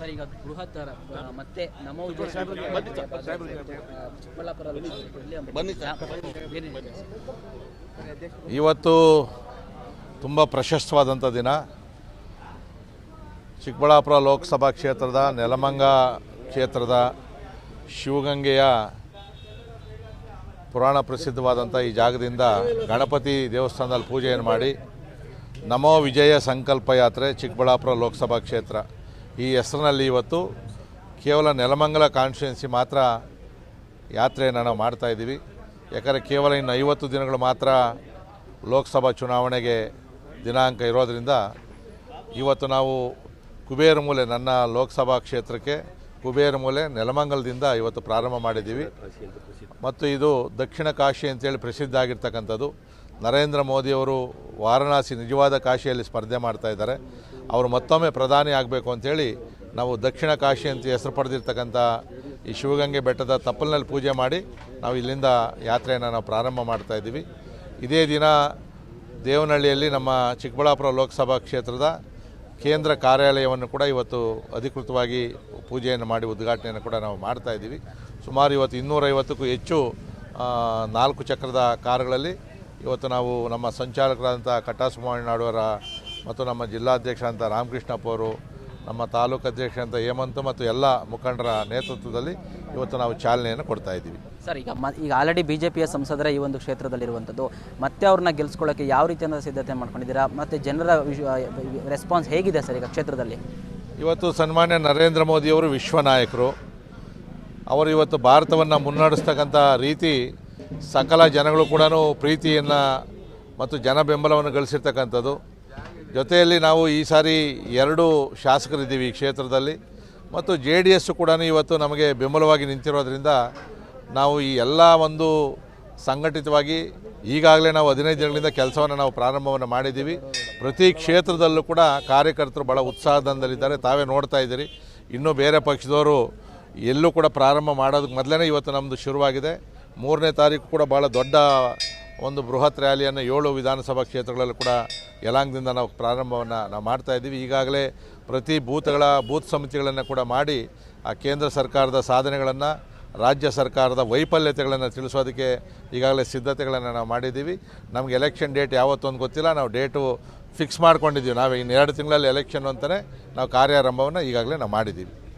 Sir ಈಗ ಬೃಹತ್ ಮತ್ತೆ ನಮ್ಮ ಉದ್ದೇಶ ಇವತ್ತು ತುಂಬ ಪ್ರಶಸ್ತವಾದಂಥ ದಿನ. ಚಿಕ್ಕಬಳ್ಳಾಪುರ ಲೋಕಸಭಾ ಕ್ಷೇತ್ರದ ನೆಲಮಂಗ ಕ್ಷೇತ್ರದ ಶಿವಗಂಗೆಯ ಪುರಾಣ ಪ್ರಸಿದ್ಧವಾದಂಥ ಈ ಜಾಗದಿಂದ ಗಣಪತಿ ದೇವಸ್ಥಾನದಲ್ಲಿ ಪೂಜೆಯನ್ನು ಮಾಡಿ. ನಮೋ ವಿಜಯ ಸಂಕಲ್ಪ ಯಾತ್ರೆ ಚಿಕ್ಕಬಳ್ಳಾಪುರ ಲೋಕಸಭಾ ಕ್ಷೇತ್ರ. ಈ ಹೆಸರಿನಲ್ಲಿ ಇವತ್ತು ಕೇವಲ ನೆಲಮಂಗಲ ಕಾನ್ಸ್ಟಿಟ್ಯುನ್ಸಿ ಮಾತ್ರ ಯಾತ್ರೆಯನ್ನು ನಾವು ಮಾಡ್ತಾ ಇದ್ದೀವಿ. ಯಾಕಂದರೆ ಕೇವಲ ಇನ್ನು ಐವತ್ತು ದಿನಗಳು ಮಾತ್ರ ಲೋಕಸಭಾ ಚುನಾವಣೆಗೆ ದಿನಾಂಕ ಇರೋದರಿಂದ ಇವತ್ತು ನಾವು ಕುಬೇರ ಮೂಲೆ, ನನ್ನ ಲೋಕಸಭಾ ಕ್ಷೇತ್ರಕ್ಕೆ ಕುಬೇರ ಮೂಲೆ, ನೆಲಮಂಗಲದಿಂದ ಇವತ್ತು ಪ್ರಾರಂಭ ಮಾಡಿದ್ದೀವಿ. ಮತ್ತು ಇದು ದಕ್ಷಿಣ ಕಾಶಿ ಅಂತೇಳಿ ಪ್ರಸಿದ್ಧ ಆಗಿರ್ತಕ್ಕಂಥದ್ದು. ನರೇಂದ್ರ ಮೋದಿಯವರು ವಾರಣಾಸಿ ನಿಜವಾದ ಕಾಶಿಯಲ್ಲಿ ಸ್ಪರ್ಧೆ ಮಾಡ್ತಾ ಇದ್ದಾರೆ. ಅವರು ಮತ್ತೊಮ್ಮೆ ಪ್ರಧಾನಿ ಆಗಬೇಕು ಅಂತೇಳಿ ನಾವು ದಕ್ಷಿಣ ಕಾಶಿ ಅಂತ ಹೆಸರು ಪಡೆದಿರ್ತಕ್ಕಂಥ ಈ ಶಿವಗಂಗೆ ಬೆಟ್ಟದ ತಪ್ಪಲಿನಲ್ಲಿ ಪೂಜೆ ಮಾಡಿ ನಾವು ಇಲ್ಲಿಂದ ಯಾತ್ರೆಯನ್ನು ನಾವು ಪ್ರಾರಂಭ ಮಾಡ್ತಾ ಇದ್ದೀವಿ. ಇದೇ ದಿನ ದೇವನಹಳ್ಳಿಯಲ್ಲಿ ನಮ್ಮ ಚಿಕ್ಕಬಳ್ಳಾಪುರ ಲೋಕಸಭಾ ಕ್ಷೇತ್ರದ ಕೇಂದ್ರ ಕಾರ್ಯಾಲಯವನ್ನು ಕೂಡ ಇವತ್ತು ಅಧಿಕೃತವಾಗಿ ಪೂಜೆಯನ್ನು ಮಾಡಿ ಉದ್ಘಾಟನೆಯನ್ನು ಕೂಡ ನಾವು ಮಾಡ್ತಾ ಇದ್ದೀವಿ. ಸುಮಾರು ಇವತ್ತು ಇನ್ನೂರೈವತ್ತಕ್ಕೂ ಹೆಚ್ಚು ನಾಲ್ಕು ಚಕ್ರದ ಕಾರುಗಳಲ್ಲಿ ಇವತ್ತು ನಾವು ನಮ್ಮ ಸಂಚಾಲಕರಾದಂಥ ಕಟ್ಟಾಸು ನಾಡವರ ಮತ್ತು ನಮ್ಮ ಜಿಲ್ಲಾಧ್ಯಕ್ಷರಂತ ರಾಮಕೃಷ್ಣಪ್ಪ ಅವರು ನಮ್ಮ ತಾಲೂಕು ಅಧ್ಯಕ್ಷರಂತ ಹೇಮಂತ್ ಮತ್ತು ಎಲ್ಲ ಮುಖಂಡರ ನೇತೃತ್ವದಲ್ಲಿ ಇವತ್ತು ನಾವು ಚಾಲನೆಯನ್ನು ಕೊಡ್ತಾ ಇದ್ದೀವಿ. ಸರ್ ಈಗ ಮ ಈಗ ಆಲ್ರೆಡಿ ಬಿ ಜೆ ಪಿಯ ಸಂಸದರ ಈ ಒಂದು ಕ್ಷೇತ್ರದಲ್ಲಿರುವಂಥದ್ದು ಮತ್ತೆ ಅವ್ರನ್ನ ಗೆಲ್ಸ್ಕೊಳ್ಳೋಕ್ಕೆ ಯಾವ ರೀತಿಯಾದ ಸಿದ್ಧತೆ ಮಾಡ್ಕೊಂಡಿದ್ದೀರಾ? ಮತ್ತು ಜನರ ರೆಸ್ಪಾನ್ಸ್ ಹೇಗಿದೆ ಸರ್ ಈಗ ಕ್ಷೇತ್ರದಲ್ಲಿ? ಇವತ್ತು ಸನ್ಮಾನ್ಯ ನರೇಂದ್ರ ಮೋದಿಯವರು ವಿಶ್ವ ನಾಯಕರು ಅವರು ಇವತ್ತು ಭಾರತವನ್ನು ಮುನ್ನಡೆಸ್ತಕ್ಕಂಥ ರೀತಿ ಸಕಲ ಜನಗಳು ಕೂಡ ಪ್ರೀತಿಯನ್ನು ಮತ್ತು ಜನ ಬೆಂಬಲವನ್ನು ಗಳಿಸಿರ್ತಕ್ಕಂಥದ್ದು. ಜೊತೆಯಲ್ಲಿ ನಾವು ಈ ಸಾರಿ ಎರಡು ಶಾಸಕರಿದ್ದೀವಿ ಈ ಕ್ಷೇತ್ರದಲ್ಲಿ ಮತ್ತು ಜೆ ಡಿ ಎಸ್ ಕೂಡ ಇವತ್ತು ನಮಗೆ ಬೆಂಬಲವಾಗಿ ನಿಂತಿರೋದ್ರಿಂದ ನಾವು ಈ ಎಲ್ಲ ಒಂದು ಸಂಘಟಿತವಾಗಿ ಈಗಾಗಲೇ ನಾವು ಹದಿನೈದು ದಿನಗಳಿಂದ ಕೆಲಸವನ್ನು ನಾವು ಪ್ರಾರಂಭವನ್ನು ಮಾಡಿದ್ದೀವಿ. ಪ್ರತಿ ಕ್ಷೇತ್ರದಲ್ಲೂ ಕೂಡ ಕಾರ್ಯಕರ್ತರು ಭಾಳ ಉತ್ಸಾಹದಿಂದಲಿದ್ದಾರೆ ತಾವೇ ನೋಡ್ತಾ ಇದ್ದೀರಿ. ಇನ್ನೂ ಬೇರೆ ಪಕ್ಷದವರು ಎಲ್ಲೂ ಕೂಡ ಪ್ರಾರಂಭ ಮಾಡೋದಕ್ಕೆ ಮೊದಲೇ ಇವತ್ತು ನಮ್ಮದು ಶುರುವಾಗಿದೆ. ಮೂರನೇ ತಾರೀಕು ಕೂಡ ಭಾಳ ದೊಡ್ಡ ಒಂದು ಬೃಹತ್ ರ್ಯಾಲಿಯನ್ನು ಏಳು ವಿಧಾನಸಭಾ ಕ್ಷೇತ್ರಗಳಲ್ಲಿ ಕೂಡ ಯಲಾಂಗ್ದಿಂದ ನಾವು ಪ್ರಾರಂಭವನ್ನು ನಾವು ಮಾಡ್ತಾ ಇದ್ದೀವಿ. ಈಗಾಗಲೇ ಪ್ರತಿ ಬೂತ್ಗಳ, ಬೂತ್ ಸಮಿತಿಗಳನ್ನು ಕೂಡ ಮಾಡಿ ಆ ಕೇಂದ್ರ ಸರ್ಕಾರದ ಸಾಧನೆಗಳನ್ನು, ರಾಜ್ಯ ಸರ್ಕಾರದ ವೈಫಲ್ಯತೆಗಳನ್ನು ತಿಳಿಸೋದಕ್ಕೆ ಈಗಾಗಲೇ ಸಿದ್ಧತೆಗಳನ್ನು ನಾವು ಮಾಡಿದ್ದೀವಿ. ನಮಗೆ ಎಲೆಕ್ಷನ್ ಡೇಟ್ ಯಾವತ್ತು ಅಂತ ಗೊತ್ತಿಲ್ಲ. ನಾವು ಡೇಟು ಫಿಕ್ಸ್ ಮಾಡ್ಕೊಂಡಿದ್ದೀವಿ. ನಾವು ಇನ್ನೆರಡು ತಿಂಗಳಲ್ಲಿ ಎಲೆಕ್ಷನ್ ಅಂತಲೇ ನಾವು ಕಾರ್ಯಾರಂಭವನ್ನು ಈಗಾಗಲೇ ನಾವು ಮಾಡಿದ್ದೀವಿ.